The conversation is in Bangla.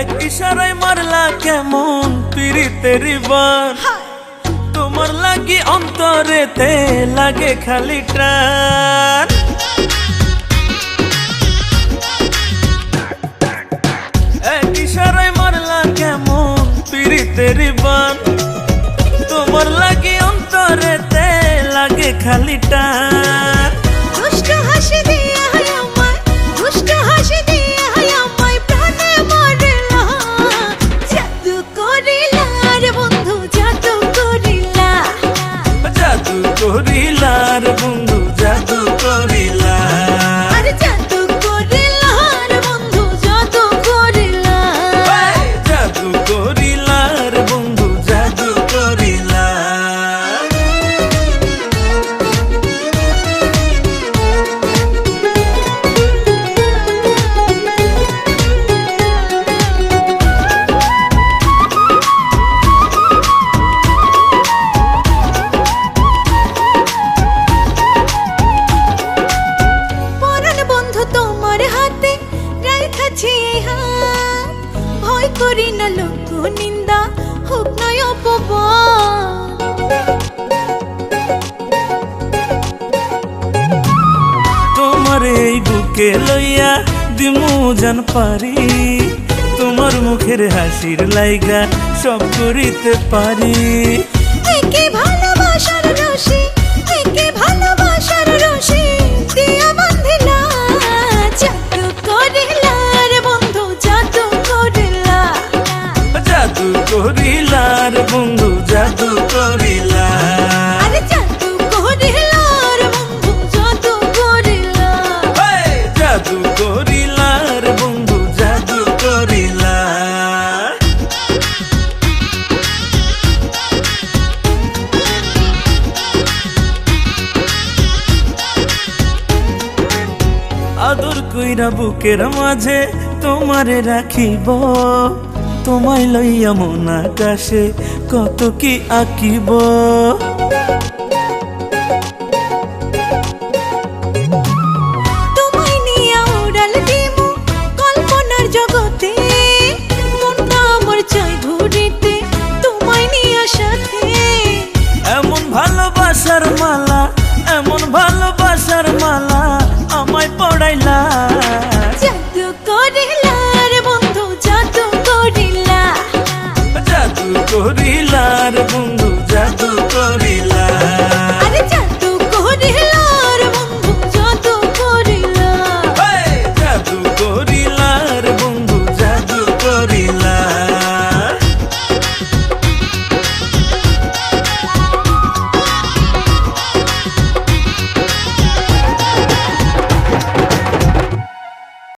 এক ইশারায় মারলা কেমন পিরিতের বান তোমার লাগি অন্তরেতে লাগে খালি টান। এক ইশারায় মারলা কেমন পিরিতের বান তোমার লাগি অন্তরেতে লাগে খালি টান। করিলার বন্ধু করি না লোক নিন্দা, হোক নয় অপবাদ তোমার এই বুকে লইয়া দিমু জান পারি, তোমার মুখের হাসির লাইগা সব করিতে পারি। আদর কইরা বুকের মাঝে তোমারে রাখিব তোমায় লইয়া মন আকাশে কত কি আঁকিব।